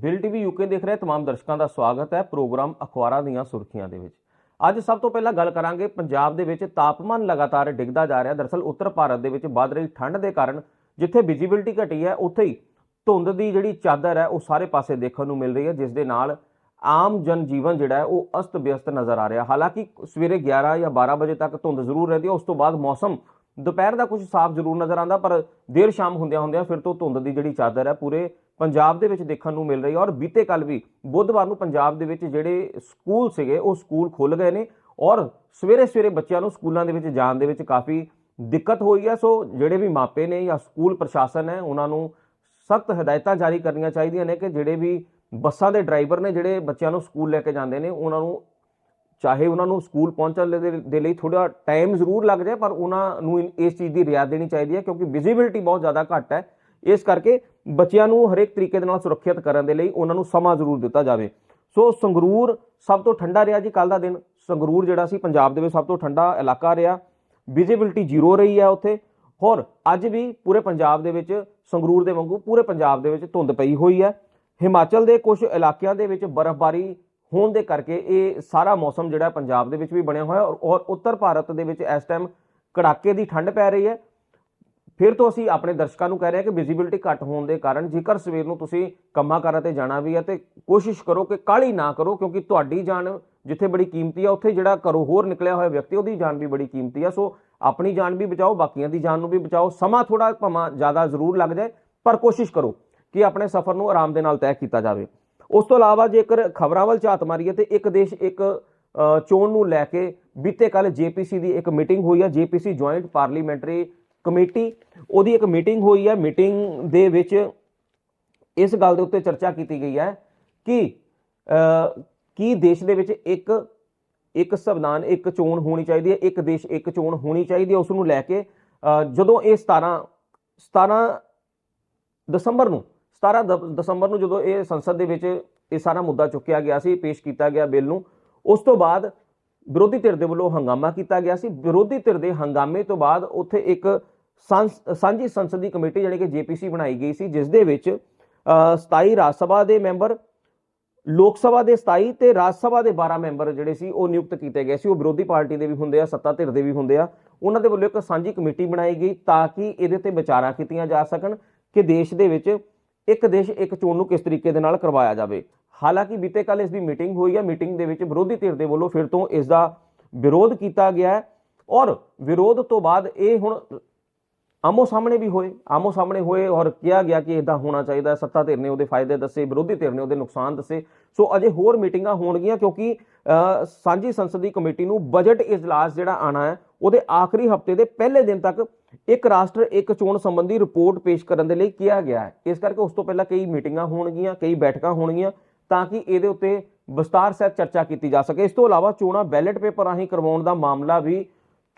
Bill TV UK ਦੇਖ ਰਹੇ तमाम ਦਰਸ਼ਕਾਂ ਦਾ ਸਵਾਗਤ ਹੈ ਪ੍ਰੋਗਰਾਮ ਅਖਬਾਰਾਂ ਦੀਆਂ ਸੁਰਖੀਆਂ ਦੇ ਵਿੱਚ ਅੱਜ ਸਭ ਤੋਂ ਪਹਿਲਾਂ ਗੱਲ ਕਰਾਂਗੇ ਪੰਜਾਬ ਦੇ ਵਿੱਚ ਤਾਪਮਾਨ ਲਗਾਤਾਰ ਡਿੱਗਦਾ ਜਾ ਰਿਹਾ ਦਰਅਸਲ ਉੱਤਰ ਭਾਰਤ ਦੇ ਵਿੱਚ ਵੱਧ ਰਹੀ ਠੰਡ ਦੇ ਕਾਰਨ ਜਿੱਥੇ ਵਿਜ਼ਿਬਿਲਟੀ ਘਟੀ ਹੈ ਉੱਥੇ ਹੀ ਧੁੰਦ ਦੀ ਜਿਹੜੀ ਚਾਦਰ ਹੈ ਉਹ ਸਾਰੇ ਪਾਸੇ ਦੇਖਣ ਨੂੰ ਮਿਲ ਰਹੀ ਹੈ ਜਿਸ ਦੇ ਨਾਲ ਆਮ ਜਨ ਜੀਵਨ ਜਿਹੜਾ ਹੈ ਉਹ ਅਸਤ ਵਿਅਸਤ ਨਜ਼ਰ ਆ ਰਿਹਾ ਹਾਲਾਂਕਿ ਸਵੇਰੇ 11 ਜਾਂ 12 ਵਜੇ ਤੱਕ ਧੁੰਦ ਜ਼ਰੂਰ ਰਹਿੰਦੀ ਹੈ ਉਸ ਤੋਂ ਬਾਅਦ ਮੌਸਮ ਦੁਪਹਿਰ ਦਾ ਕੁਝ ਸਾਫ਼ ਜ਼ਰੂਰ ਨਜ਼ਰ ਆਉਂਦਾ ਪਰ ਦੇਰ ਸ਼ਾਮ ਹੁੰਦਿਆਂ ਹੁੰਦਿਆਂ ਫਿਰ ਤੋਂ ਧੁੰਦ ਦੀ ਜਿਹੜੀ ਚਾਦਰ ਹੈ ਪੂਰੇ ਪੰਜਾਬ ਦੇ ਵਿੱਚ ਦੇਖਣ ਨੂੰ ਮਿਲ ਰਹੀ ਹੈ ਔਰ ਬੀਤੇ ਕੱਲ ਵੀ ਬੁੱਧਵਾਰ ਨੂੰ ਪੰਜਾਬ ਦੇ ਵਿੱਚ ਜਿਹੜੇ ਸਕੂਲ ਸੀਗੇ, ਉਹ ਸਕੂਲ ਖੁੱਲ ਗਏ ਨੇ ਔਰ ਸਵੇਰੇ ਸਵੇਰੇ ਬੱਚਿਆਂ ਨੂੰ ਸਕੂਲਾਂ ਦੇ ਵਿੱਚ ਜਾਣ ਦੇ ਵਿੱਚ ਕਾਫੀ ਦਿੱਕਤ ਹੋਈ ਹੈ। ਸੋ ਜਿਹੜੇ ਵੀ ਮਾਪੇ ਨੇ ਜਾਂ ਸਕੂਲ ਪ੍ਰਸ਼ਾਸਨ ਹੈ, ਉਹਨਾਂ ਨੂੰ ਸਖਤ ਹਦਾਇਤਾਂ ਜਾਰੀ ਕਰਨੀਆਂ ਚਾਹੀਦੀਆਂ ਨੇ ਕਿ ਜਿਹੜੇ ਵੀ ਬੱਸਾਂ ਦੇ ਡਰਾਈਵਰ ਨੇ, ਜਿਹੜੇ ਬੱਚਿਆਂ ਨੂੰ ਸਕੂਲ ਲੈ ਕੇ ਜਾਂਦੇ ਨੇ, ਉਹਨਾਂ ਨੂੰ ਚਾਹੇ ਉਹਨਾਂ ਨੂੰ ਸਕੂਲ ਪਹੁੰਚਣ ਦੇ- ਦੇ ਲਈ ਥੋੜਾ ਟਾਈਮ ਜ਼ਰੂਰ ਲੱਗ ਜਾਏ, ਪਰ ਉਹਨਾਂ ਨੂੰ ਇਸ ਚੀਜ਼ ਦੀ ਰਿਆਇਤ ਦੇਣੀ ਚਾਹੀਦੀ ਹੈ ਕਿਉਂਕਿ ਵਿਜ਼ਿਬਿਲਟੀ ਬਹੁਤ ਜ਼ਿਆਦਾ ਘੱਟ ਹੈ। ਇਸ ਕਰਕੇ ਬੱਚਿਆਂ ਨੂੰ ਹਰੇਕ ਤਰੀਕੇ ਦੇ ਨਾਲ ਸੁਰੱਖਿਅਤ ਕਰਨ ਦੇ ਲਈ ਉਹਨਾਂ ਨੂੰ ਸਮਾਂ ਜ਼ਰੂਰ ਦਿੱਤਾ ਜਾਵੇ। ਸੋ ਸੰਗਰੂਰ ਸਭ ਤੋਂ ਠੰਡਾ ਰਿਹਾ ਜੀ ਕੱਲ ਦਾ ਦਿਨ। ਸੰਗਰੂਰ ਜਿਹੜਾ ਸੀ ਪੰਜਾਬ ਦੇ ਵਿੱਚ ਸਭ ਤੋਂ ਠੰਡਾ ਇਲਾਕਾ ਰਿਹਾ। ਵਿਜ਼ਿਬਿਲਟੀ ਜ਼ੀਰੋ ਰਹੀ ਹੈ ਉੱਥੇ। ਹੋਰ ਅੱਜ ਵੀ ਪੂਰੇ ਪੰਜਾਬ ਦੇ ਵਿੱਚ ਸੰਗਰੂਰ ਦੇ ਵਾਂਗੂ ਪੂਰੇ ਪੰਜਾਬ ਦੇ ਵਿੱਚ ਧੁੰਦ ਪਈ ਹੋਈ ਹੈ। ਹਿਮਾਚਲ ਦੇ ਕੁਝ ਇਲਾਕਿਆਂ ਦੇ ਵਿੱਚ ਬਰਫ਼ਬਾਰੀ ਹੋਣ ਦੇ ਕਰਕੇ ਇਹ ਸਾਰਾ ਮੌਸਮ ਜਿਹੜਾ ਪੰਜਾਬ ਦੇ ਵਿੱਚ ਵੀ ਬਣਿਆ ਹੋਇਆ ਔਰ ਔਰ ਉੱਤਰ ਭਾਰਤ ਦੇ ਵਿੱਚ ਇਸ ਟਾਈਮ ਕੜਾਕੇ ਦੀ ਠੰਡ ਪੈ ਰਹੀ ਹੈ। ਫਿਰ ਤੋਂ ਅਸੀਂ ਆਪਣੇ ਦਰਸ਼ਕਾਂ ਨੂੰ ਕਹਿ ਰਹੇ ਹਾਂ ਕਿ ਵਿਜ਼ਿਬਿਲਟੀ ਘੱਟ ਹੋਣ ਦੇ ਕਾਰਨ ਜੇਕਰ ਸਵੇਰ ਨੂੰ ਤੁਸੀਂ ਕੰਮਾਂ ਕਾਰਾਂ ਤੇ ਜਾਣਾ ਵੀ ਹੈ ਤੇ ਕੋਸ਼ਿਸ਼ ਕਰੋ ਕਿ ਕਾਹਲੀ ਨਾ ਕਰੋ, ਕਿਉਂਕਿ ਤੁਹਾਡੀ ਜਾਨ ਜਿੱਥੇ ਬੜੀ ਕੀਮਤੀ ਆ, ਉੱਥੇ ਜਿਹੜਾ ਘਰੋਂ ਹੋਰ ਨਿਕਲਿਆ ਹੋਇਆ ਵਿਅਕਤੀ, ਉਹਦੀ ਜਾਨ ਵੀ ਬੜੀ ਕੀਮਤੀ ਆ। ਸੋ ਆਪਣੀ ਜਾਨ ਵੀ ਬਚਾਓ, ਬਾਕੀਆਂ ਦੀ ਜਾਨ ਨੂੰ ਵੀ ਬਚਾਓ। ਸਮਾਂ ਥੋੜਾ ਭਾਵੇਂ ਜ਼ਿਆਦਾ ਜ਼ਰੂਰ ਲੱਗ ਜਾਏ, ਪਰ ਕੋਸ਼ਿਸ਼ ਕਰੋ ਕਿ ਆਪਣੇ ਸਫ਼ਰ ਨੂੰ ਆਰਾਮ ਦੇ ਨਾਲ ਤੈਅ ਕੀਤਾ ਜਾਵੇ। ਉਸ ਤੋਂ ਇਲਾਵਾ ਜੇਕਰ ਖਬਰਾਂ ਵੱਲ ਝਾਤ ਮਾਰੀਏ ਤੇ ਇੱਕ ਦੇਸ਼, ਇੱਕ ਚੋਣ ਨੂੰ ਲੈ ਕੇ ਬੀਤੇ ਕੱਲ ਜੇਪੀਸੀ ਦੀ ਇੱਕ ਮੀਟਿੰਗ ਹੋਈ ਹੈ ਜੇਪੀਸੀ ਜੁਆਇੰਟ ਪਾਰਲੀਮੈਂਟਰੀ ਕਮੇਟੀ, ਉਹਦੀ ਇੱਕ ਮੀਟਿੰਗ ਹੋਈ ਹੈ, ਮੀਟਿੰਗ ਦੇ ਵਿੱਚ ਇਸ ਗੱਲ ਦੇ ਉੱਤੇ ਚਰਚਾ ਕੀਤੀ ਗਈ ਹੈ ਕਿ ਕੀ ਦੇਸ਼ ਦੇ ਵਿੱਚ ਇੱਕ ਇੱਕ ਸੰਵਿਧਾਨ, ਇੱਕ ਚੋਣ ਹੋਣੀ ਚਾਹੀਦੀ ਹੈ, ਇੱਕ ਦੇਸ਼ ਇੱਕ ਚੋਣ ਹੋਣੀ ਚਾਹੀਦੀ ਹੈ, ਉਸ ਨੂੰ ਲੈ ਕੇ ਜਦੋਂ ਇਹ 17 17 ਦਸੰਬਰ ਨੂੰ 17 ਦ- ਦਸੰਬਰ ਨੂੰ ਜਦੋਂ ਇਹ ਸੰਸਦ ਦੇ ਵਿੱਚ ਇਹ ਸਾਰਾ ਮੁੱਦਾ ਚੁੱਕਿਆ ਗਿਆ ਸੀ, ਪੇਸ਼ ਕੀਤਾ ਗਿਆ ਬਿੱਲ ਨੂੰ, ਉਸ ਤੋਂ ਬਾਅਦ ਵਿਰੋਧੀ ਧਿਰ ਦੇ ਵੱਲੋਂ ਹੰਗਾਮਾ ਕੀਤਾ ਗਿਆ ਸੀ। ਵਿਰੋਧੀ ਧਿਰ ਦੇ ਹੰਗਾਮੇ ਤੋਂ ਬਾਅਦ ਉੱਥੇ ਇੱਕ ਸਾਂਝੀ ਸੰਸਦੀ ਕਮੇਟੀ ਜਿਹੜੀ ਕਿ ਜੇਪੀਸੀ ਬਣਾਈ ਗਈ ਸੀ ਜਿਸ ਦੇ ਵਿੱਚ ਅ, 27 ਰਾਜ ਸਭਾ ਦੇ ਮੈਂਬਰ ਲੋਕ ਸਭਾ ਦੇ 27 ਤੇ ਰਾਜ ਸਭਾ ਦੇ 12 ਮੈਂਬਰ ਜਿਹੜੇ ਸੀ ਉਹ ਨਿਯੁਕਤ ਕੀਤੇ ਗਏ ਸੀ। ਉਹ ਵਿਰੋਧੀ ਪਾਰਟੀ ਦੇ ਵੀ ਹੁੰਦੇ ਆ ਸੱਤਾ ਧਿਰ ਦੇ ਵੀ ਹੁੰਦੇ ਆ। ਉਹਨਾਂ ਦੇ ਵੱਲੋਂ ਇੱਕ ਸਾਂਝੀ ਕਮੇਟੀ ਬਣਾਈ ਗਈ ਤਾਂ ਕਿ ਇਹਦੇ ਤੇ ਵਿਚਾਰਾਂ ਕੀਤੀਆਂ ਜਾ ਸਕਣ ਕਿ ਦੇਸ਼ ਦੇ ਵਿੱਚ ਇੱਕ ਦੇਸ਼ ਇੱਕ ਚੋਣ ਨੂੰ ਕਿਸ ਤਰੀਕੇ ਦੇ ਨਾਲ ਕਰਵਾਇਆ ਜਾਵੇ। ਹਾਲਾਂਕਿ ਬੀਤੇ ਕੱਲ ਇਸ ਦੀ ਮੀਟਿੰਗ ਹੋਈ ਹੈ ਮੀਟਿੰਗ ਦੇ ਵਿੱਚ ਵਿਰੋਧੀ ਧਿਰ ਦੇ ਵੱਲੋਂ ਫਿਰ ਤੋਂ ਇਸ ਦਾ ਵਿਰੋਧ ਕੀਤਾ ਗਿਆ ਹੈ। ਔਰ ਵਿਰੋਧ ਤੋਂ ਬਾਅਦ ਇਹ ਹੁਣ ਆਮੋ ਸਾਹਮਣੇ ਵੀ ਹੋਏ, ਆਮੋ ਸਾਹਮਣੇ ਹੋਏ ਔਰ ਕਿਹਾ ਗਿਆ ਕਿ ਇਦਾਂ ਹੋਣਾ ਚਾਹੀਦਾ, ਸੱਤਾ ਧਿਰ ਨੇ ਉਹਦੇ ਫਾਇਦੇ ਦੱਸੇ, ਵਿਰੋਧੀ ਧਿਰ ਨੇ ਉਹਦੇ ਨੁਕਸਾਨ ਦੱਸੇ। ਸੋ ਅਜੇ ਹੋਰ ਮੀਟਿੰਗਾਂ ਹੋਣਗੀਆਂ ਕਿਉਂਕਿ ਸਾਂਝੀ ਸੰਸਦੀ ਕਮੇਟੀ ਨੂੰ ਬਜਟ ਇਜਲਾਸ ਜਿਹੜਾ ਆਣਾ ਹੈ, ਉਹਦੇ ਆਖਰੀ ਹਫ਼ਤੇ ਦੇ ਪਹਿਲੇ ਦਿਨ ਤੱਕ ਇੱਕ ਰਾਸ਼ਟਰ, ਇੱਕ ਚੋਣ ਸੰਬੰਧੀ ਰਿਪੋਰਟ ਪੇਸ਼ ਕਰਨ ਦੇ ਲਈ ਕਿਹਾ ਗਿਆ ਹੈ। ਇਸ ਕਰਕੇ ਉਸ ਤੋਂ ਪਹਿਲਾਂ ਕਈ ਮੀਟਿੰਗਾਂ ਹੋਣਗੀਆਂ, ਕਈ ਬੈਠਕਾਂ ਹੋਣਗੀਆਂ ਤਾਂ ਕਿ ਇਹਦੇ ਉੱਤੇ ਵਿਸਤਾਰ ਸਹਿਤ ਚਰਚਾ ਕੀਤੀ ਜਾ ਸਕੇ। ਇਸ ਤੋਂ ਇਲਾਵਾ ਚੋਣਾਂ ਬੈਲਟ ਪੇਪਰ ਰਾਹੀਂ ਕਰਵਾਉਣ ਦਾ ਮਾਮਲਾ ਵੀ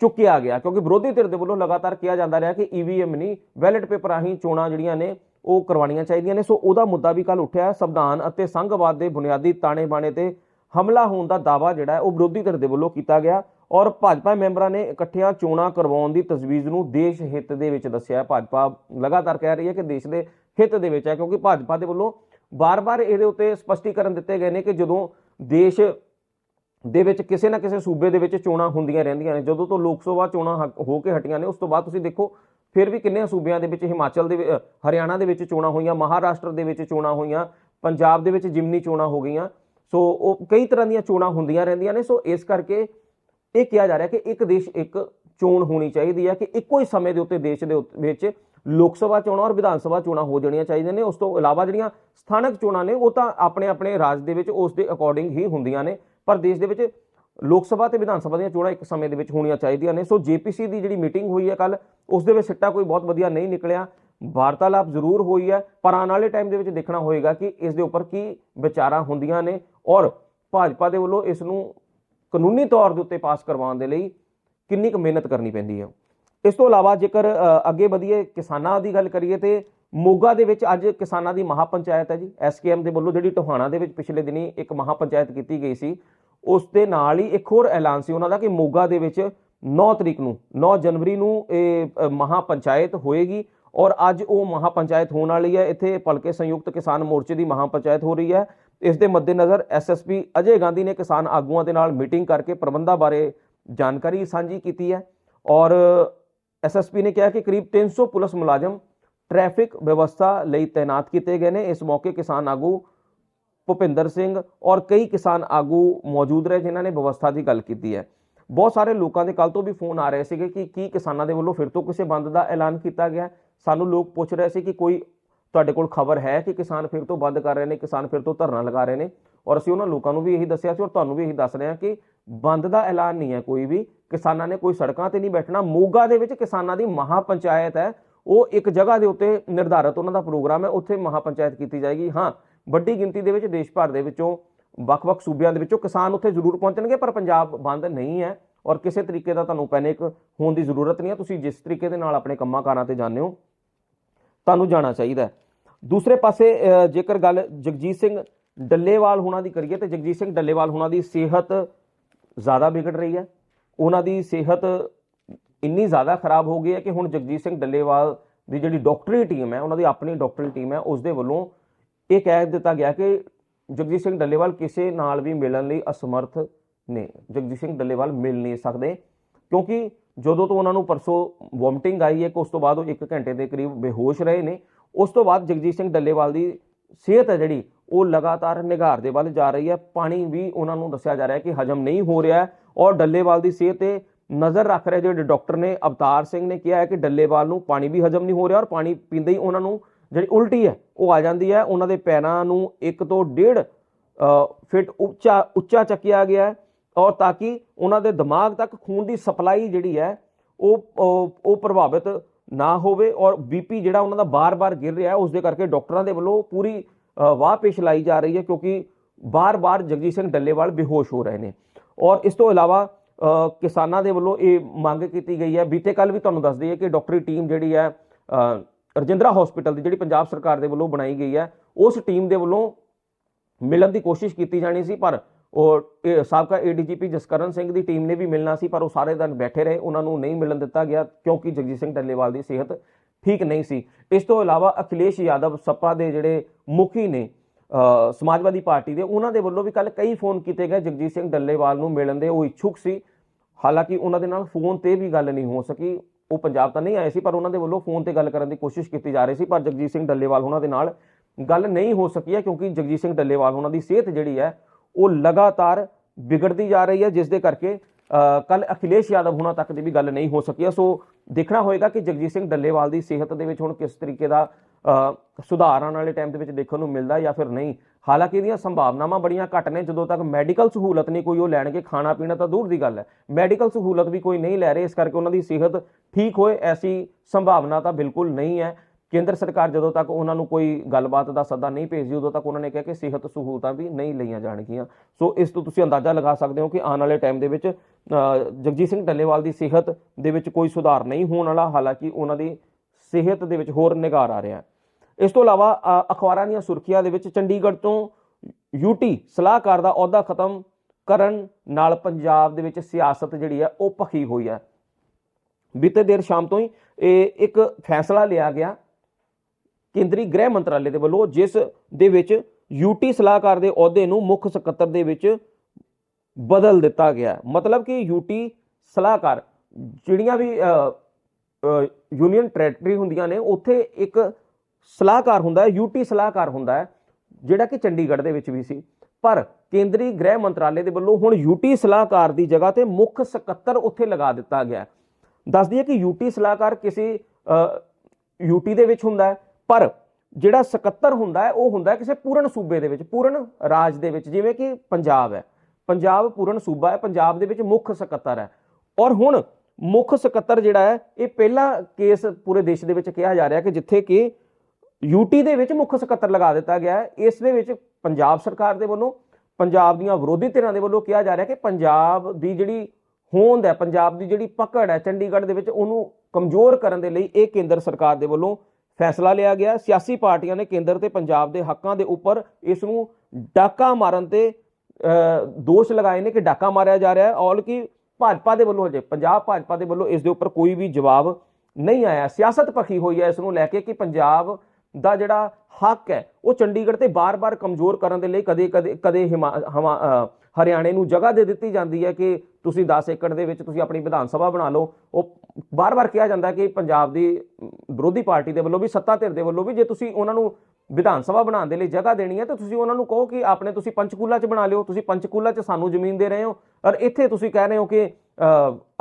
ਚੁੱਕਿਆ ਗਿਆ, ਕਿਉਂਕਿ ਵਿਰੋਧੀ ਧਿਰ ਦੇ ਵੱਲੋਂ ਲਗਾਤਾਰ ਕਿਹਾ ਜਾਂਦਾ ਰਿਹਾ ਕਿ ਈਵੀਐਮ ਨਹੀਂ ਬੈਲਟ ਪੇਪਰ ਰਾਹੀਂ ਚੋਣਾਂ ਜਿਹੜੀਆਂ ਨੇ, ਉਹ ਕਰਵਾਉਣੀਆਂ ਚਾਹੀਦੀਆਂ ਨੇ। ਸੋ ਉਹਦਾ ਮੁੱਦਾ ਵੀ ਕੱਲ ਉੱਠਿਆ ਸੰਵਿਧਾਨ ਅਤੇ ਸੰਘਵਾਦ ਦੇ ਬੁਨਿਆਦੀ ਤਾਣੇ ਬਾਣੇ ਤੇ ਹਮਲਾ ਹੋਣ ਦਾ ਦਾਵਾ ਜਿਹੜਾ ਉਹ ਵਿਰੋਧੀ ਧਿਰ ਦੇ ਵੱਲੋਂ ਕੀਤਾ ਗਿਆ। ਔਰ ਭਾਜਪਾ ਮੈਂਬਰਾਂ ਨੇ ਇਕੱਠਿਆਂ ਚੋਣਾਂ ਕਰਵਾਉਣ ਦੀ ਤਜਵੀਜ਼ ਨੂੰ ਦੇਸ਼ ਹਿੱਤ ਦੇ ਵਿੱਚ ਦੱਸਿਆ ਭਾਜਪਾ ਲਗਾਤਾਰ ਕਹਿ ਰਹੀ ਹੈ ਕਿ ਦੇਸ਼ ਦੇ ਹਿੱਤ ਦੇ ਵਿੱਚ ਹੈ, ਕਿਉਂਕਿ ਭਾਜਪਾ ਦੇ ਵੱਲੋਂ ਬਾਰ-ਬਾਰ ਇਹਦੇ ਉੱਤੇ ਸਪਸ਼ਟੀਕਰਨ ਦਿੱਤੇ ਗਏ ਨੇ ਕਿ ਜਦੋਂ ਦੇਸ਼ ਦੇ ਵਿੱਚ ਕਿਸੇ ਨਾ ਕਿਸੇ ਸੂਬੇ ਦੇ ਵਿੱਚ ਚੋਣਾਂ ਹੁੰਦੀਆਂ ਰਹਿੰਦੀਆਂ ਨੇ। ਜਦੋਂ ਤੋਂ ਲੋਕ ਸਭਾ ਚੋਣਾਂ ਹ- ਹੋ ਕੇ ਹਟੀਆਂ ਨੇ, ਉਸ ਤੋਂ ਬਾਅਦ ਤੁਸੀਂ ਦੇਖੋ, ਫਿਰ ਵੀ ਕਿੰਨੇ ਸੂਬਿਆਂ ਦੇ ਵਿੱਚ ਹਿਮਾਚਲ ਦੇ ਹਰਿਆਣਾ ਦੇ ਵਿੱਚ ਚੋਣਾਂ ਹੋਈਆਂ, ਮਹਾਰਾਸ਼ਟਰ ਦੇ ਵਿੱਚ ਚੋਣਾਂ ਹੋਈਆਂ, ਪੰਜਾਬ ਦੇ ਵਿੱਚ ਜਿਮਨੀ ਚੋਣਾਂ ਹੋ ਗਈਆਂ। ਸੋ ਉਹ ਕਈ ਤਰ੍ਹਾਂ ਦੀਆਂ ਚੋਣਾਂ ਹੁੰਦੀਆਂ ਰਹਿੰਦੀਆਂ ਨੇ। ਸੋ ਇਸ ਕਰਕੇ ਇਹ ਕਿਹਾ ਜਾ ਰਿਹਾ ਕਿ ਇੱਕ ਦੇਸ਼ ਇੱਕ ਚੋਣ ਹੋਣੀ ਚਾਹੀਦੀ ਹੈ ਕਿ ਇੱਕੋ ਹੀ ਸਮੇਂ ਦੇ ਉੱਤੇ ਦੇਸ਼ ਦੇ ਉੱਤੇ- ਵਿੱਚ ਲੋਕ ਸਭਾ ਚੋਣਾਂ ਔਰ ਵਿਧਾਨ ਸਭਾ ਚੋਣਾਂ ਹੋ ਜਾਣੀਆਂ ਚਾਹੀਦੀਆਂ ਨੇ। ਉਸ ਤੋਂ ਇਲਾਵਾ ਜਿਹੜੀਆਂ ਸਥਾਨਕ ਚੋਣਾਂ ਨੇ, ਉਹ ਤਾਂ ਆਪਣੇ ਆਪਣੇ ਰਾਜ ਦੇ ਵਿੱਚ ਉਸ ਦੇ ਅਕੋਰਡਿੰਗ ਹੀ ਹੁੰਦੀਆਂ ਨੇ। ਪਰ ਦੇਸ਼ ਦੇ ਵਿੱਚ ਲੋਕ ਸਭਾ ਤੇ ਵਿਧਾਨ ਸਭਾ ਦੀਆਂ ਚੋਣਾਂ ਇੱਕ ਸਮੇਂ ਦੇ ਵਿੱਚ ਹੋਣੀਆਂ ਚਾਹੀਦੀਆਂ ਨੇ। ਸੋ ਜੇਪੀਸੀ ਦੀ ਜਿਹੜੀ ਮੀਟਿੰਗ ਹੋਈ ਹੈ ਕੱਲ ਉਸ ਦੇ ਵਿੱਚ ਸਿੱਟਾ ਕੋਈ ਬਹੁਤ ਵਧੀਆ ਨਹੀਂ ਨਿਕਲਿਆ। ਵਾਰਤਾਲਾਪ ਜ਼ਰੂਰ ਹੋਈ ਹੈ, ਪਰ ਆਉਣ ਵਾਲੇ ਟਾਈਮ ਦੇ ਵਿੱਚ ਦੇਖਣਾ ਹੋਏਗਾ ਕਿ ਇਸ ਦੇ ਉੱਪਰ ਕੀ ਵਿਚਾਰਾਂ ਹੁੰਦੀਆਂ ਨੇ ਔਰ ਭਾਜਪਾ ਦੇ ਵੱਲੋਂ ਇਸ ਨੂੰ ਕਾਨੂੰਨੀ ਤੌਰ ਦੇ ਉੱਤੇ ਪਾਸ ਕਰਵਾਉਣ ਦੇ ਲਈ ਕਿੰਨੀ ਕੁ ਮਿਹਨਤ ਕਰਨੀ ਪੈਂਦੀ ਹੈ। ਇਸ ਤੋਂ ਇਲਾਵਾ ਜੇਕਰ ਅੱਗੇ ਵਧੀਏ ਕਿਸਾਨਾਂ ਦੀ ਗੱਲ ਕਰੀਏ ਤੇ ਮੋਗਾ ਦੇ ਵਿੱਚ ਅੱਜ ਕਿਸਾਨਾਂ ਦੀ ਮਹਾਪੰਚਾਇਤ ਹੈ ਜੀ ਐਸਕੇਐਮ ਦੇ ਵੱਲੋਂ ਜਿਹੜੀ ਟੋਹਾਣਾ ਦੇ ਵਿੱਚ ਪਿਛਲੇ ਦਿਨੀ ਇੱਕ ਮਹਾਪੰਚਾਇਤ ਕੀਤੀ ਗਈ ਸੀ ਉਸ ਦੇ ਨਾਲ ਹੀ ਇੱਕ ਹੋਰ ਐਲਾਨ ਸੀ ਉਹਨਾਂ ਦਾ ਕਿ ਮੋਗਾ ਦੇ ਵਿੱਚ 9 ਤਰੀਕ ਨੂੰ 9 ਜਨਵਰੀ ਨੂੰ ਇਹ ਅ, ਮਹਾਪੰਚਾਇਤ ਹੋਏਗੀ ਔਰ ਅੱਜ ਉਹ ਮਹਾਪੰਚਾਇਤ ਹੋਣ ਵਾਲੀ ਹੈ ਇੱਥੇ ਭਲਕੇ ਸੰਯੁਕਤ ਕਿਸਾਨ ਮੋਰਚੇ ਦੀ ਮਹਾਪੰਚਾਇਤ ਹੋ ਰਹੀ ਹੈ ਇਸ ਦੇ ਮੱਦੇਨਜ਼ਰ ਐਸਐਸਪੀ ਅਜੇ ਗਾਂਧੀ ਨੇ ਕਿਸਾਨ ਆਗੂਆਂ ਦੇ ਨਾਲ ਮੀਟਿੰਗ ਕਰਕੇ ਪ੍ਰਬੰਧਾਂ ਬਾਰੇ ਜਾਣਕਾਰੀ ਸਾਂਝੀ ਕੀਤੀ ਹੈ ਔਰ ਐਸਐਸਪੀ ਨੇ ਕਿਹਾ ਕਿ ਕਰੀਬ 300 ਪੁਲਿਸ ਮੁਲਾਜ਼ਮ ਟ੍ਰੈਫਿਕ ਵਿਵਸਥਾ ਲਈ ਤਾਇਨਾਤ ਕੀਤੇ ਗਏ ਨੇ। ਇਸ ਮੌਕੇ ਕਿਸਾਨ ਆਗੂ ਭੁਪਿੰਦਰ ਸਿੰਘ ਔਰ ਕਈ ਕਿਸਾਨ ਆਗੂ ਮੌਜੂਦ ਰਹੇ ਜਿਨ੍ਹਾਂ ਨੇ ਵਿਵਸਥਾ ਦੀ ਗੱਲ ਕੀਤੀ ਹੈ। ਬਹੁਤ ਸਾਰੇ ਲੋਕਾਂ ਦੇ ਕੱਲ ਤੋਂ ਵੀ ਫੋਨ ਆ ਰਹੇ ਸੀਗੇ ਕਿ ਕੀ ਕਿਸਾਨਾਂ ਦੇ ਵੱਲੋਂ ਫਿਰ ਤੋਂ ਕਿਸੇ ਬੰਦ ਦਾ ਐਲਾਨ ਕੀਤਾ ਗਿਆ। ਸਾਨੂੰ ਲੋਕ ਪੁੱਛ ਰਹੇ ਸੀ ਕਿ ਕੋਈ ਤੁਹਾਡੇ ਕੋਲ ਖਬਰ ਹੈ ਕਿ ਕਿਸਾਨ ਫਿਰ ਤੋਂ ਬੰਦ ਕਰ ਰਹੇ ਨੇ, ਕਿਸਾਨ ਫਿਰ ਤੋਂ ਧਰਨਾ ਲਗਾ ਰਹੇ ਨੇ? ਔਰ ਅਸੀਂ ਉਹਨਾਂ ਲੋਕਾਂ ਨੂੰ ਵੀ ਇਹੀ ਦੱਸਿਆ ਸੀ ਔਰ ਤੁਹਾਨੂੰ ਵੀ ਇਹੀ ਦੱਸ ਰਹੇ ਹਾਂ ਕਿ ਬੰਦ ਦਾ ਐਲਾਨ ਨਹੀਂ ਹੈ ਕੋਈ ਵੀ। ਕਿਸਾਨਾਂ ਨੇ ਕੋਈ ਸੜਕਾਂ ਤੇ ਨਹੀਂ ਬੈਠਣਾ। ਮੋਗਾ ਦੇ ਵਿੱਚ ਕਿਸਾਨਾਂ ਦੀ ਮਹਾਪੰਚਾਇਤ ਹੈ। ਉਹ ਇੱਕ ਜਗ੍ਹਾ ਦੇ ਉੱਤੇ ਨਿਰਧਾਰਤ ਉਹਨਾਂ ਦਾ ਪ੍ਰੋਗਰਾਮ ਹੈ, ਉੱਥੇ ਮਹਾਪੰਚਾਇਤ ਕੀਤੀ ਜਾਏਗੀ। ਹਾਂ, ਵੱਡੀ ਗਿਣਤੀ ਦੇ ਵਿੱਚ ਦੇਸ਼ ਭਰ ਦੇ ਵਿੱਚੋਂ, ਵੱਖ-ਵੱਖ ਸੂਬਿਆਂ ਦੇ ਵਿੱਚੋਂ ਕਿਸਾਨ ਉੱਥੇ ਜ਼ਰੂਰ ਪਹੁੰਚਣਗੇ, ਪਰ ਪੰਜਾਬ ਬੰਦ ਨਹੀਂ ਹੈ ਔਰ ਕਿਸੇ ਤਰੀਕੇ ਦਾ ਤੁਹਾਨੂੰ ਪੈਨਿਕ ਹੋਣ ਦੀ ਜ਼ਰੂਰਤ ਨਹੀਂ ਹੈ। ਤੁਸੀਂ ਜਿਸ ਤਰੀਕੇ ਦੇ ਨਾਲ ਆਪਣੇ ਕੰਮਾਂ ਕਾਰਾਂ ਤੇ ਜਾਂਦੇ ਹੋ, ਤੁਹਾਨੂੰ ਜਾਣਾ ਚਾਹੀਦਾ ਦੂਸਰੇ ਪਾਸੇ ਜੇਕਰ ਗੱਲ ਜਗਜੀਤ ਸਿੰਘ ਡੱਲੇਵਾਲ ਹੋਣਾ ਦੀ ਕਰੀਏ ਤੇ ਜਗਜੀਤ ਸਿੰਘ ਡੱਲੇਵਾਲ ਹੋਣਾ ਦੀ ਸਿਹਤ ਜ਼ਿਆਦਾ ਵਿਗੜ ਰਹੀ ਹੈ। ਉਹਨਾਂ ਦੀ ਸਿਹਤ ਇੰਨੀ ਜ਼ਿਆਦਾ ਖਰਾਬ ਹੋ ਗਈ ਹੈ ਕਿ ਹੁਣ ਜਗਜੀਤ ਸਿੰਘ ਡੱਲੇਵਾਲ ਦੀ ਜਿਹੜੀ ਡਾਕਟਰੀ ਟੀਮ ਹੈ, ਉਹਨਾਂ ਦੀ ਆਪਣੀ ਡਾਕਟਰੀ ਟੀਮ ਹੈ ਉਸ ਦੇ ਵੱਲੋਂ ਇਹ ਕਹਿ ਦਿੱਤਾ ਗਿਆ ਕਿ ਜਗਜੀਤ ਸਿੰਘ ਡੱਲੇਵਾਲ ਕਿਸੇ ਨਾਲ ਵੀ ਮਿਲਣ ਲਈ ਅਸਮਰਥ ਨੇ। ਜਗਜੀਤ ਸਿੰਘ ਡੱਲੇਵਾਲ ਮਿਲ ਨਹੀਂ ਸਕਦੇ ਕਿਉਂਕਿ ਜਦੋਂ ਤੋਂ ਉਹਨਾਂ ਨੂੰ ਪਰਸੋਂ ਵੋਮਟਿੰਗ ਆਈ ਹੈ ਕਿ ਉਸ ਤੋਂ ਬਾਅਦ ਉਹ 1 ਘੰਟੇ ਦੇ ਕਰੀਬ ਬੇਹੋਸ਼ ਰਹੇ ਨੇ, ਉਸ ਤੋਂ ਬਾਅਦ ਜਗਜੀਤ ਸਿੰਘ ਡੱਲੇਵਾਲ ਦੀ ਸਿਹਤ ਹੈ ਜਿਹੜੀ, ਉਹ ਲਗਾਤਾਰ ਨਿਗਾਰ ਦੇ ਵੱਲ ਜਾ ਰਹੀ ਹੈ। ਪਾਣੀ ਵੀ ਉਹਨਾਂ ਨੂੰ ਦੱਸਿਆ ਜਾ ਰਿਹਾ ਹੈ ਕਿ ਹਜਮ ਨਹੀਂ ਹੋ ਰਿਹਾ ਔਰ ਡੱਲੇਵਾਲ ਦੀ ਸਿਹਤ ਤੇ ਨਜ਼ਰ ਰੱਖ ਰਹੇ ਜਿਹੜੇ ਡਾਕਟਰ ਨੇ, ਅਵਤਾਰ ਸਿੰਘ ਨੇ ਕਿਹਾ ਹੈ ਕਿ ਡੱਲੇਵਾਲ ਨੂੰ ਪਾਣੀ ਵੀ ਹਜਮ ਨਹੀਂ ਹੋ ਰਿਹਾ ਔਰ ਪਾਣੀ ਪੀਂਦੇ ਹੀ ਉਹਨਾਂ ਨੂੰ ਜਿਹੜੀ ਉਲਟੀ ਹੈ, ਉਹ ਆ ਜਾਂਦੀ ਹੈ। ਉਹਨਾਂ ਦੇ ਪੈਰਾਂ ਨੂੰ ਇੱਕ ਤੋਂ ਡੇਢ ਫਿਟ ਉੱਚਾ ਉੱਚਾ ਚੱਕਿਆ ਗਿਆ ਹੈ ਔਰ ਤਾਂ ਕਿ ਉਹਨਾਂ ਦੇ ਦਿਮਾਗ ਤੱਕ ਖੂਨ ਦੀ ਸਪਲਾਈ ਜਿਹੜੀ ਹੈ, ਉਹ ਉਹ ਪ੍ਰਭਾਵਿਤ ਨਾ ਹੋਵੇ ਔਰ ਬੀਪੀ ਜਿਹੜਾ ਉਹਨਾਂ ਦਾ ਬਾਰ-ਬਾਰ ਗਿਰ ਰਿਹਾ ਹੈ ਉਸ ਦੇ ਕਰਕੇ ਡਾਕਟਰਾਂ ਦੇ ਵੱਲੋਂ ਪੂਰੀ ਵਾਹ ਪੇਸ਼ ਲਾਈ ਜਾ ਰਹੀ ਹੈ ਕਿਉਂਕਿ ਬਾਰ-ਬਾਰ ਜਗਜੀਤ ਸਿੰਘ ਡੱਲੇਵਾਲ ਬੇਹੋਸ਼ ਹੋ ਰਹੇ ਨੇ। ਔਰ ਇਸ ਤੋਂ ਇਲਾਵਾ ਕਿਸਾਨਾਂ ਦੇ ਵੱਲੋਂ ਇਹ ਮੰਗ ਕੀਤੀ ਗਈ ਹੈ। ਬੀਤੇ ਕੱਲ ਵੀ ਤੁਹਾਨੂੰ ਦੱਸ ਦਈਏ ਕਿ ਡਾਕਟਰੀ ਟੀਮ ਜਿਹੜੀ ਹੈ ਰਜਿੰਦਰਾ ਹਸਪੀਟਲ ਦੀ ਜਿਹੜੀ ਪੰਜਾਬ ਸਰਕਾਰ ਦੇ ਵੱਲੋਂ ਬਣਾਈ ਗਈ ਹੈ, ਉਸ ਟੀਮ ਦੇ ਵੱਲੋਂ ਮਿਲਣ ਦੀ ਕੋਸ਼ਿਸ਼ ਕੀਤੀ ਜਾਣੀ ਸੀ, ਪਰ ਉਹ, ਇਹ ਸਾਬਕਾ ਏਡੀਜੀਪੀ ਜਸਕਰਨ ਸਿੰਘ ਦੀ ਟੀਮ ਨੇ ਵੀ ਮਿਲਣਾ ਸੀ, ਪਰ ਉਹ ਸਾਰੇ ਦਿਨ ਬੈਠੇ ਰਹੇ, ਉਹਨਾਂ ਨੂੰ ਨਹੀਂ ਮਿਲਣ ਦਿੱਤਾ ਗਿਆ, ਕਿਉਂਕਿ ਜਗਜੀਤ ਸਿੰਘ ਡੱਲੇਵਾਲ ਦੀ ਸਿਹਤ ਠੀਕ ਨਹੀਂ ਸੀ। ਇਸ ਤੋਂ ਇਲਾਵਾ ਅਖਿਲੇਸ਼ ਯਾਦਵ ਸਪਾ ਦੇ ਜਿਹੜੇ ਮੁਖੀ ਨੇ ਸਮਾਜਵਾਦੀ ਪਾਰਟੀ ਦੇ, ਉਹਨਾਂ ਦੇ ਵੱਲੋਂ ਵੀ ਕੱਲ ਕਈ ਫੋਨ ਕੀਤੇ ਗਏ। ਜਗਜੀਤ ਸਿੰਘ ਡੱਲੇਵਾਲ ਨੂੰ ਮਿਲਣ ਦੇ ਉਹ ਇੱਛੁਕ ਸੀ। ਹਾਲਾਂਕਿ ਉਹਨਾਂ ਦੇ ਨਾਲ ਫੋਨ ਤੇ ਵੀ ਗੱਲ ਨਹੀਂ ਹੋ ਸਕੀ। ਉਹ ਪੰਜਾਬ ਤਾਂ ਨਹੀਂ ਆਏ ਸੀ, ਪਰ ਉਹਨਾਂ ਦੇ ਵੱਲੋਂ ਫੋਨ ਤੇ ਗੱਲ ਕਰਨ ਦੀ ਕੋਸ਼ਿਸ਼ ਕੀਤੀ ਜਾ ਰਹੀ ਸੀ, ਪਰ ਜਗਜੀਤ ਸਿੰਘ ਡੱਲੇਵਾਲ ਉਹਨਾਂ ਦੇ ਨਾਲ ਗੱਲ ਨਹੀਂ ਹੋ ਸਕੀ ਹੈ, ਕਿਉਂਕਿ ਜਗਜੀਤ ਸਿੰਘ ਡੱਲੇਵਾਲ ਉਹਨਾਂ ਦੀ ਸਿਹਤ ਜਿਹੜੀ ਹੈ, ਉਹ ਲਗਾਤਾਰ ਵਿਗੜਦੀ ਜਾ ਰਹੀ ਹੈ, ਜਿਸ ਦੇ ਕਰਕੇ ਕੱਲ ਅਖਿਲੇਸ਼ ਯਾਦਵ ਹੁਣਾਂ ਤੱਕ ਦੀ ਵੀ ਗੱਲ ਨਹੀਂ ਹੋ ਸਕੀ ਹੈ ਸੋ ਦੇਖਣਾ ਹੋਏਗਾ ਕਿ ਜਗਜੀਤ ਸਿੰਘ ਡੱਲੇਵਾਲ ਦੀ ਸਿਹਤ ਦੇ ਵਿੱਚ ਹੁਣ ਕਿਸ ਤਰੀਕੇ ਦਾ ਸੁਧਾਰ ਆਉਣ ਵਾਲੇ ਟਾਈਮ ਦੇ ਵਿੱਚ ਦੇਖਣ ਨੂੰ ਮਿਲਦਾ ਜਾਂ ਫਿਰ ਨਹੀਂ। ਹਾਲਾਂਕਿ ਇਹਦੀਆਂ ਸੰਭਾਵਨਾਵਾਂ ਬੜੀਆਂ ਘੱਟ ਨੇ। ਜਦੋਂ ਤੱਕ ਮੈਡੀਕਲ ਸਹੂਲਤ ਨਹੀਂ ਕੋਈ ਉਹ ਲੈਣਗੇ ਖਾਣਾ ਪੀਣਾ ਤਾਂ ਦੂਰ ਦੀ ਗੱਲ ਹੈ। ਮੈਡੀਕਲ ਸਹੂਲਤ ਵੀ ਕੋਈ ਨਹੀਂ ਲੈ ਰਹੇ, ਇਸ ਕਰਕੇ ਉਹਨਾਂ ਦੀ ਸਿਹਤ ਠੀਕ ਹੋਏ ਐਸੀ ਸੰਭਾਵਨਾ ਤਾਂ ਬਿਲਕੁਲ ਨਹੀਂ ਹੈ। ਕੇਂਦਰ ਸਰਕਾਰ ਜਦੋਂ ਤੱਕ ਉਹਨਾਂ ਨੂੰ ਕੋਈ ਗੱਲਬਾਤ ਦਾ ਸੱਦਾ ਨਹੀਂ ਭੇਜਦੀ, ਉਦੋਂ ਤੱਕ ਉਹਨਾਂ ਨੇ ਕਿਹਾ ਕਿ ਸਿਹਤ ਸਹੂਲਤਾਂ ਵੀ ਨਹੀਂ ਲਈਆਂ ਜਾਣਗੀਆਂ। ਸੋ ਇਸ ਤੋਂ ਤੁਸੀਂ ਅੰਦਾਜ਼ਾ ਲਗਾ ਸਕਦੇ ਹੋ ਕਿ ਆਉਣ ਵਾਲੇ ਟਾਈਮ ਦੇ ਵਿੱਚ ਜਗਜੀਤ ਸਿੰਘ ਡੱਲੇਵਾਲ ਦੀ ਸਿਹਤ ਦੇ ਵਿੱਚ ਕੋਈ ਸੁਧਾਰ ਨਹੀਂ ਹੋਣ ਵਾਲਾ, ਹਾਲਾਂਕਿ ਉਹਨਾਂ ਦੀ ਸਿਹਤ ਦੇ ਵਿੱਚ ਹੋਰ ਨਿਗਾਰ ਆ ਰਿਹਾ ਹੈ। ਇਸ ਤੋਂ ਇਲਾਵਾ ਅਖਬਾਰਾਂ ਦੀਆਂ ਸੁਰਖੀਆਂ ਦੇ ਵਿੱਚ ਚੰਡੀਗੜ੍ਹ ਤੋਂ ਯੂਟੀ ਸਲਾਹਕਾਰ ਦਾ ਅਹੁਦਾ ਖਤਮ ਕਰਨ ਨਾਲ ਪੰਜਾਬ ਦੇ ਵਿੱਚ ਸਿਆਸਤ ਜਿਹੜੀ ਹੈ ਉਹ ਭਖੀ ਹੋਈ ਹੈ। ਬੀਤੇ ਦੇਰ ਸ਼ਾਮ ਤੋਂ ਹੀ ਇਹ ਇੱਕ ਫੈਸਲਾ ਲਿਆ ਗਿਆ ਕੇਂਦਰੀ ਗ੍ਰਹਿ ਮੰਤਰਾਲੇ ਦੇ ਵੱਲੋਂ ਜਿਸ ਦੇ ਵਿੱਚ ਯੂਟੀ ਸਲਾਹਕਾਰ ਦੇ ਅਹੁਦੇ ਨੂੰ ਮੁੱਖ ਸਕੱਤਰ ਦੇ ਵਿੱਚ ਬਦਲ ਦਿੱਤਾ ਗਿਆ ਮਤਲਬ ਕਿ ਯੂਟੀ ਸਲਾਹਕਾਰ ਜਿਹੜੀਆਂ ਵੀ ਯੂਨੀਅਨ ਟੈਰੀਟਰੀ ਹੁੰਦੀਆਂ ਨੇ, ਉੱਥੇ ਇੱਕ ਸਲਾਹਕਾਰ ਹੁੰਦਾ ਹੈ ਯੂਟੀ ਸਲਾਹਕਾਰ ਹੁੰਦਾ ਹੈ, ਜਿਹੜਾ ਕਿ ਚੰਡੀਗੜ੍ਹ ਦੇ ਵਿੱਚ ਵੀ ਸੀ। ਪਰ ਕੇਂਦਰੀ ਗ੍ਰਹਿ ਮੰਤਰਾਲੇ ਦੇ ਵੱਲੋਂ ਹੁਣ ਯੂਟੀ ਸਲਾਹਕਾਰ ਦੀ ਜਗ੍ਹਾ ਤੇ ਮੁੱਖ ਸਕੱਤਰ ਉੱਥੇ ਲਗਾ ਦਿੱਤਾ ਗਿਆ ਦੱਸ ਦਈਏ ਕਿ ਯੂਟੀ ਸਲਾਹਕਾਰ ਕਿਸੇ ਯੂਟੀ ਦੇ ਵਿੱਚ ਹੁੰਦਾ ਹੈ। ਪਰ ਜਿਹੜਾ ਸਕੱਤਰ ਹੁੰਦਾ ਹੈ, ਉਹ ਹੁੰਦਾ ਹੈ ਕਿਸੇ ਪੂਰਨ ਸੂਬੇ ਦੇ ਵਿੱਚ, ਪੂਰਨ ਰਾਜ ਦੇ ਵਿੱਚ, ਜਿਵੇਂ ਕਿ ਪੰਜਾਬ ਹੈ। ਪੰਜਾਬ ਪੂਰਨ ਸੂਬਾ ਹੈ, ਪੰਜਾਬ ਦੇ ਵਿੱਚ ਮੁੱਖ ਸਕੱਤਰ ਹੈ। ਔਰ ਹੁਣ ਮੁੱਖ ਸਕੱਤਰ ਜਿਹੜਾ ਹੈ, ਇਹ ਪਹਿਲਾ ਕੇਸ ਪੂਰੇ ਦੇਸ਼ ਦੇ ਵਿੱਚ ਕਿਹਾ ਜਾ ਰਿਹਾ ਕਿ ਜਿੱਥੇ ਕਿ ਯੂਟੀ ਦੇ ਵਿੱਚ ਮੁੱਖ ਸਕੱਤਰ ਲਗਾ ਦਿੱਤਾ ਗਿਆ ਹੈ, ਇਸ ਦੇ ਵਿੱਚ ਪੰਜਾਬ ਸਰਕਾਰ ਦੇ ਵੱਲੋਂ, ਪੰਜਾਬ ਦੀਆਂ ਵਿਰੋਧੀ ਧਿਰਾਂ ਦੇ ਵੱਲੋਂ ਕਿਹਾ ਜਾ ਰਿਹਾ ਕਿ ਪੰਜਾਬ ਦੀ ਜਿਹੜੀ ਹੋਂਦ ਹੈ, ਪੰਜਾਬ ਦੀ ਜਿਹੜੀ ਪਕੜ ਹੈ ਚੰਡੀਗੜ੍ਹ ਦੇ ਵਿੱਚ, ਉਹਨੂੰ ਕਮਜ਼ੋਰ ਕਰਨ ਦੇ ਲਈ ਇਹ ਕੇਂਦਰ ਸਰਕਾਰ ਦੇ ਵੱਲੋਂ ਫੈਸਲਾ ਲਿਆ ਗਿਆ। ਸਿਆਸੀ ਪਾਰਟੀਆਂ ਨੇ ਕੇਂਦਰ ਤੇ ਪੰਜਾਬ ਦੇ ਹੱਕਾਂ ਦੇ ਉੱਪਰ ਇਸ ਨੂੰ ਡਾਕਾ ਮਾਰਨ ਤੇ ਦੋਸ਼ ਲਗਾਏ ਨੇ ਕਿ ਡਾਕਾ ਮਾਰਿਆ ਜਾ ਰਿਹਾ ਹੈ ਔਰ ਕਿ ਭਾਜਪਾ ਦੇ ਵੱਲੋਂ ਹਜੇ, ਪੰਜਾਬ ਭਾਜਪਾ ਦੇ ਵੱਲੋਂ ਇਸ ਦੇ ਉੱਪਰ ਕੋਈ ਵੀ ਜਵਾਬ ਨਹੀਂ ਆਇਆ। ਸਿਆਸਤ ਪੱਖੀ ਹੋਈ ਹੈ ਇਸ ਨੂੰ ਲੈ ਕੇ ਕਿ ਪੰਜਾਬ ਦਾ ਜਿਹੜਾ ਹੱਕ ਹੈ, ਉਹ ਚੰਡੀਗੜ੍ਹ ਤੇ ਬਾਰ-ਬਾਰ ਕਮਜ਼ੋਰ ਕਰਨ ਦੇ ਲਈ ਕਦੇ ਕਦੇ ਕਦੇ ਹਿਮਾ- ਹਵਾ- ਹਰਿਆਣੇ ਨੂੰ ਜਗ੍ਹਾ ਦੇ ਦਿੱਤੀ ਜਾਂਦੀ ਹੈ ਕਿ ਤੁਸੀਂ 10 ਏਕੜ ਦੇ ਵਿੱਚ ਤੁਸੀਂ ਆਪਣੀ ਵਿਧਾਨ ਸਭਾ ਬਣਾ ਲਓ। ਉਹ ਬਾਰ-ਬਾਰ ਕਿਹਾ ਜਾਂਦਾ ਕਿ ਪੰਜਾਬ ਦੀ ਵਿਰੋਧੀ ਪਾਰਟੀ ਦੇ ਵੱਲੋਂ ਵੀ, ਸੱਤਾ ਧਿਰ ਦੇ ਵੱਲੋਂ ਵੀ ਜੇ ਤੁਸੀਂ ਉਹਨਾਂ ਨੂੰ ਵਿਧਾਨ ਸਭਾ ਬਣਾਉਣ ਦੇ ਲਈ ਜਗ੍ਹਾ ਦੇਣੀ ਹੈ ਤਾਂ ਤੁਸੀਂ ਉਹਨਾਂ ਨੂੰ ਕਹੋ ਕਿ ਆਪਣੇ ਤੁਸੀਂ ਪੰਚਕੂਲਾ 'ਚ ਬਣਾ ਲਿਓ, ਤੁਸੀਂ ਪੰਚਕੂਲਾ 'ਚ ਸਾਨੂੰ ਜ਼ਮੀਨ ਦੇ ਰਹੇ ਹੋ। ਔਰ ਇੱਥੇ ਤੁਸੀਂ ਕਹਿ ਰਹੇ ਹੋ ਕਿ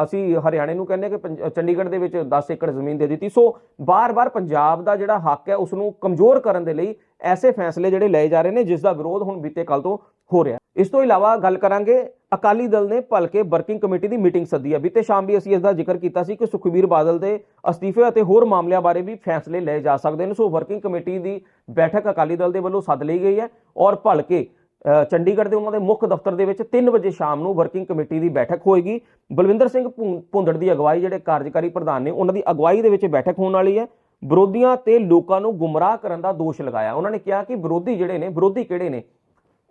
ਅਸੀਂ ਹਰਿਆਣੇ ਨੂੰ ਕਹਿੰਦੇ ਕਿ ਪੰਜ- ਚੰਡੀਗੜ੍ਹ ਦੇ ਵਿੱਚ 10 ਏਕੜ ਜ਼ਮੀਨ ਦੇ ਦਿੱਤੀ। ਸੋ ਬਾਰ-ਬਾਰ ਪੰਜਾਬ ਦਾ ਜਿਹੜਾ ਹੱਕ ਹੈ ਉਸ ਨੂੰ ਕਮਜ਼ੋਰ ਕਰਨ ਦੇ ਲਈ ਐਸੇ ਫੈਸਲੇ ਜਿਹੜੇ ਲਏ ਜਾ ਰਹੇ ਨੇ, ਜਿਸ ਦਾ ਵਿਰੋਧ ਹੁਣ ਬੀਤੇ ਕੱਲ ਤੋਂ ਹੋ ਰਿਹਾ ਇਸ ਤੋਂ ਇਲਾਵਾ ਗੱਲ ਕਰਾਂਗੇ, ਅਕਾਲੀ ਦਲ ਨੇ ਭਲਕੇ ਵਰਕਿੰਗ ਕਮੇਟੀ ਦੀ ਮੀਟਿੰਗ ਸੱਦੀ ਹੈ। ਬੀਤੇ ਸ਼ਾਮ ਵੀ ਅਸੀਂ ਇਸ ਦਾ ਜ਼ਿਕਰ ਕੀਤਾ ਸੀ ਕਿ ਸੁਖਬੀਰ ਬਾਦਲ ਦੇ ਅਸਤੀਫੇ ਅਤੇ ਹੋਰ ਮਾਮਲਿਆਂ ਬਾਰੇ ਵੀ ਫੈਸਲੇ ਲਏ ਜਾ ਸਕਦੇ ਨੇ। ਸੋ ਵਰਕਿੰਗ ਕਮੇਟੀ ਦੀ ਬੈਠਕ ਅਕਾਲੀ ਦਲ ਦੇ ਵੱਲੋਂ ਸੱਦ ਲਈ ਗਈ ਹੈ ਔਰ ਭਲਕੇ ਚੰਡੀਗੜ੍ਹ ਦੇ ਉਹਨਾਂ ਦੇ ਮੁੱਖ ਦਫ਼ਤਰ ਦੇ ਵਿੱਚ 3 ਵਜੇ ਸ਼ਾਮ ਨੂੰ ਵਰਕਿੰਗ ਕਮੇਟੀ ਦੀ ਬੈਠਕ ਹੋਏਗੀ। ਬਲਵਿੰਦਰ ਸਿੰਘ ਭੁੰ- ਭੁੰਦੜ ਦੀ ਅਗਵਾਈ ਜਿਹੜੇ ਕਾਰਜਕਾਰੀ ਪ੍ਰਧਾਨ ਨੇ, ਉਹਨਾਂ ਦੀ ਅਗਵਾਈ ਦੇ ਵਿੱਚ ਬੈਠਕ ਹੋਣ ਵਾਲੀ ਹੈ। ਵਿਰੋਧੀਆਂ ਤੇ ਲੋਕਾਂ ਨੂੰ ਗੁੰਮਰਾਹ ਕਰਨ ਦਾ ਦੋਸ਼ ਲਗਾਇਆ। ਉਹਨਾਂ ਨੇ ਕਿਹਾ ਕਿ ਵਿਰੋਧੀ ਜਿਹੜੇ ਨੇ, ਵਿਰੋਧੀ ਕਿਹੜੇ ਨੇ?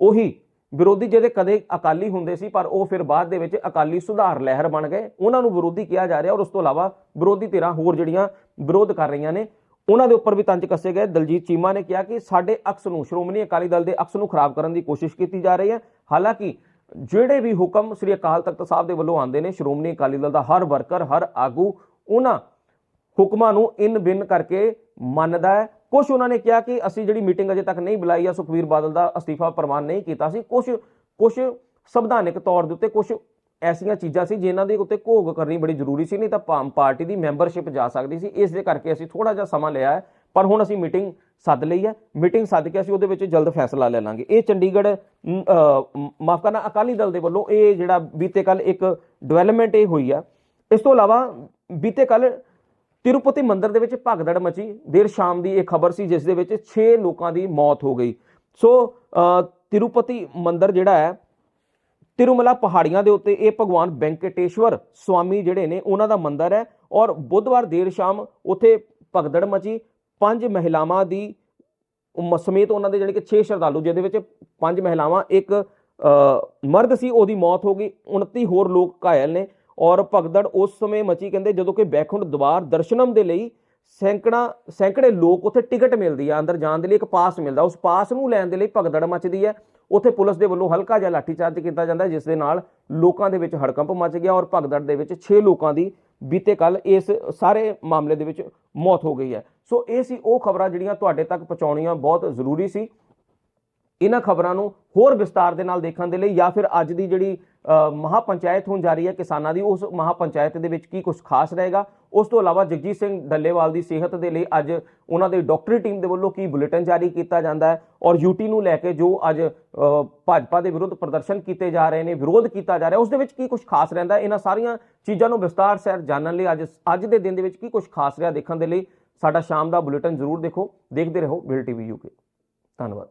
ਉਹੀ ਵਿਰੋਧੀ ਜਿਹੜੇ ਕਦੇ ਅਕਾਲੀ ਹੁੰਦੇ ਸੀ, ਪਰ ਉਹ ਫਿਰ ਬਾਅਦ ਦੇ ਵਿੱਚ ਅਕਾਲੀ ਸੁਧਾਰ ਲਹਿਰ ਬਣ ਗਏ। ਉਹਨਾਂ ਨੂੰ ਵਿਰੋਧੀ ਕਿਹਾ ਜਾ ਰਿਹਾ ਔਰ ਉਸ ਤੋਂ ਇਲਾਵਾ ਵਿਰੋਧੀ ਧਿਰਾਂ ਹੋਰ ਜਿਹੜੀਆਂ ਵਿਰੋਧ ਕਰ ਰਹੀਆਂ ਨੇ ਉਹਨਾਂ ਦੇ ਉੱਪਰ ਵੀ ਤੰਜ ਕੱਸੇ ਗਏ। ਦਲਜੀਤ ਚੀਮਾ ਨੇ ਕਿਹਾ ਕਿ ਸਾਡੇ ਅਕਸ ਨੂੰ, ਸ਼੍ਰੋਮਣੀ ਅਕਾਲੀ ਦਲ ਦੇ ਅਕਸ ਨੂੰ ਖਰਾਬ ਕਰਨ ਦੀ ਕੋਸ਼ਿਸ਼ ਕੀਤੀ ਜਾ ਰਹੀ ਹੈ। ਹਾਲਾਂਕਿ ਜਿਹੜੇ ਵੀ ਹੁਕਮ ਸ੍ਰੀ ਅਕਾਲ ਤਖਤ ਸਾਹਿਬ ਦੇ ਵੱਲੋਂ ਆਉਂਦੇ ਨੇ, ਸ਼੍ਰੋਮਣੀ ਅਕਾਲੀ ਦਲ ਦਾ ਹਰ ਵਰਕਰ, ਹਰ ਆਗੂ, ਉਹਨਾਂ ਹੁਕਮਾਂ ਨੂੰ ਇਨ ਬਿਨ ਕਰਕੇ ਮੰਨਦਾ ਹੈ। ਕੁਝ ਉਹਨਾਂ ਨੇ ਕਿਹਾ ਕਿ ਅਸੀਂ ਜਿਹੜੀ ਮੀਟਿੰਗ ਅਜੇ ਤੱਕ ਨਹੀਂ ਬੁਲਾਈ ਆ ਸੁਖਵੀਰ ਬਾਦਲ ਦਾ ਅਸਤੀਫਾ ਪ੍ਰਵਾਨ ਨਹੀਂ ਕੀਤਾ ਸੀ। ਕੁਝ ਕੁਝ ਸੰਵਿਧਾਨਿਕ ਤੌਰ ਦੇ ਉੱਤੇ ਕੁਝ ਐਸੀਆਂ ਚੀਜ਼ਾਂ ਸੀ ਜਿਨ੍ਹਾਂ ਦੇ ਉੱਤੇ ਘੋਗ ਕਰਨੀ ਬੜੀ ਜ਼ਰੂਰੀ ਸੀ, ਨਹੀਂ ਤਾਂ ਪਾ- ਪਾਰਟੀ ਦੀ ਮੈਂਬਰਸ਼ਿਪ ਜਾ ਸਕਦੀ ਸੀ। ਇਸ ਦੇ ਕਰਕੇ ਅਸੀਂ ਥੋੜਾ ਜਿਹਾ ਸਮਾਂ ਲਿਆ ਹੈ, ਪਰ ਹੁਣ ਅਸੀਂ ਮੀਟਿੰਗ ਸੱਦ ਲਈ ਹੈ। ਮੀਟਿੰਗ ਸੱਦ ਕੇ ਅਸੀਂ ਉਹਦੇ ਵਿੱਚ ਜਲਦ ਫੈਸਲਾ ਲੈ ਲਾਂਗੇ। ਇਹ ਚੰਡੀਗੜ੍ਹ ਮਾਫ ਕਰਨਾ, ਅਕਾਲੀ ਦਲ ਦੇ ਵੱਲੋਂ ਇਹ ਜਿਹੜਾ ਬੀਤੇ ਕੱਲ ਇੱਕ ਡਿਵੈਲਪਮੈਂਟ ਇਹ ਹੋਈ ਆ। ਇਸ ਤੋਂ ਇਲਾਵਾ ਬੀਤੇ ਕੱਲ ਤਿਰੂਪਤੀ ਮੰਦਿਰ ਦੇ ਵਿੱਚ ਭਗਦੜ ਮਚੀ। ਦੇਰ ਸ਼ਾਮ ਦੀ ਇਹ ਖਬਰ ਸੀ, ਜਿਸ ਦੇ ਵਿੱਚ 6 ਲੋਕਾਂ ਦੀ ਮੌਤ ਹੋ ਗਈ। ਸੋ ਤਿਰੂਪਤੀ ਮੰਦਿਰ ਜਿਹੜਾ ਹੈ ਤਿਰੂਮਲਾ ਪਹਾੜੀਆਂ ਦੇ ਉੱਤੇ ਇਹ ਭਗਵਾਨ ਵੈਂਕਟੇਸ਼ਵਰ ਸਵਾਮੀ ਜਿਹੜੇ ਨੇ, ਉਹਨਾਂ ਦਾ ਮੰਦਿਰ ਹੈ ਔਰ ਬੁੱਧਵਾਰ ਦੇਰ ਸ਼ਾਮ ਉੱਥੇ ਭਗਦੜ ਮਚੀ, ਪੰਜ ਮਹਿਲਾਵਾਂ ਦੀ ਸਮੇਤ ਉਹਨਾਂ ਦੇ ਜਿਹੜੇ ਕਿ 6 ਸ਼ਰਧਾਲੂ, ਜਿਹਦੇ ਵਿੱਚ ਪੰਜ ਮਹਿਲਾਵਾਂ, ਇੱਕ ਮਰਦ ਸੀ, ਉਹਦੀ ਮੌਤ ਹੋ ਗਈ 29 ਹੋਰ ਲੋਕ ਘਾਇਲ ਨੇ ਔਰ ਭਗਦੜ ਉਸ ਸਮੇਂ ਮਚੀ ਕਹਿੰਦੇ ਜਦੋਂ ਕਿ ਬੈਕੁੰਠ ਦਵਾਰ ਦਰਸ਼ਨਮ ਦੇ ਲਈ ਸੈਂਕੜਾ, ਸੈਂਕੜੇ ਲੋਕ ਉੱਥੇ ਟਿਕਟ ਮਿਲਦੀ ਆ, ਅੰਦਰ ਜਾਣ ਦੇ ਲਈ ਇੱਕ ਪਾਸ ਮਿਲਦਾ, ਉਸ ਪਾਸ ਨੂੰ ਲੈਣ ਦੇ ਲਈ ਭਗਦੜ ਮਚਦੀ ਹੈ। ਉੱਥੇ ਪੁਲਿਸ ਦੇ ਵੱਲੋਂ ਹਲਕਾ ਜਿਹਾ ਲਾਠੀਚਾਰਜ ਕੀਤਾ ਜਾਂਦਾ ਜਿਸ ਦੇ ਨਾਲ ਲੋਕਾਂ ਦੇ ਵਿੱਚ ਹੜਕੰਪ ਮਚ ਗਿਆ ਔਰ ਭਗਦੜ ਦੇ ਵਿੱਚ 6 ਲੋਕਾਂ ਦੀ ਬੀਤੇ ਕੱਲ ਇਸ ਸਾਰੇ ਮਾਮਲੇ ਦੇ ਵਿੱਚ ਮੌਤ ਹੋ ਗਈ ਹੈ। ਸੋ ਇਹ ਸੀ ਉਹ ਖਬਰਾਂ ਜਿਹੜੀਆਂ ਤੁਹਾਡੇ ਤੱਕ ਪਹੁੰਚਾਉਣੀਆਂ ਬਹੁਤ ਜ਼ਰੂਰੀ ਸੀ। ਇਹਨਾਂ ਖਬਰਾਂ ਨੂੰ ਹੋਰ ਵਿਸਤਾਰ ਦੇ ਨਾਲ ਦੇਖਣ ਦੇ ਲਈ ਜਾਂ ਫਿਰ ਅੱਜ ਦੀ ਜਿਹੜੀ ਅ, ਮਹਾਪੰਚਾਇਤ ਹੋਣ ਜਾ ਰਹੀ ਹੈ ਕਿਸਾਨਾਂ ਦੀ ਉਸ ਮਹਾਪੰਚਾਇਤ ਦੇ ਵਿੱਚ ਕੀ ਕੁਝ ਖਾਸ ਰਹੇਗਾ? ਉਸ ਤੋਂ ਇਲਾਵਾ ਜਗਜੀਤ ਸਿੰਘ ਡੱਲੇਵਾਲ ਦੀ ਸਿਹਤ ਦੇ ਲਈ ਅੱਜ ਉਹਨਾਂ ਦੇ ਡਾਕਟਰੀ ਟੀਮ ਦੇ ਵੱਲੋਂ ਕੀ ਬੁਲੇਟਿਨ ਜਾਰੀ ਕੀਤਾ ਜਾਂਦਾ ਹੈ? ਔਰ ਯੂਟੀ ਨੂੰ ਲੈ ਕੇ ਜੋ ਅੱਜ ਭਾਜਪਾ ਦੇ ਵਿਰੁੱਧ ਪ੍ਰਦਰਸ਼ਨ ਕੀਤੇ ਜਾ ਰਹੇ ਨੇ ਵਿਰੋਧ ਕੀਤਾ ਜਾ ਰਿਹਾ ਉਸ ਦੇ ਵਿੱਚ ਕੀ ਕੁਝ ਖਾਸ ਰਹਿੰਦਾ ਇਹਨਾਂ ਸਾਰੀਆਂ ਚੀਜ਼ਾਂ ਨੂੰ ਵਿਸਤਾਰ ਸਹਿਤ ਜਾਣਨ ਲਈ ਅੱਜ ਅੱਜ ਦੇ ਦਿਨ ਦੇ ਵਿੱਚ ਕੀ ਕੁਝ ਖਾਸ ਰਿਹਾ ਦੇਖਣ ਦੇ ਲਈ ਸਾਡਾ ਸ਼ਾਮ ਦਾ ਬੁਲੇਟਿਨ ਜ਼ਰੂਰ ਦੇਖੋ ਦੇਖਦੇ ਰਹੋ ਬਿਲ ਟੀਵੀ ਯੂਕੇ ਧੰਨਵਾਦ।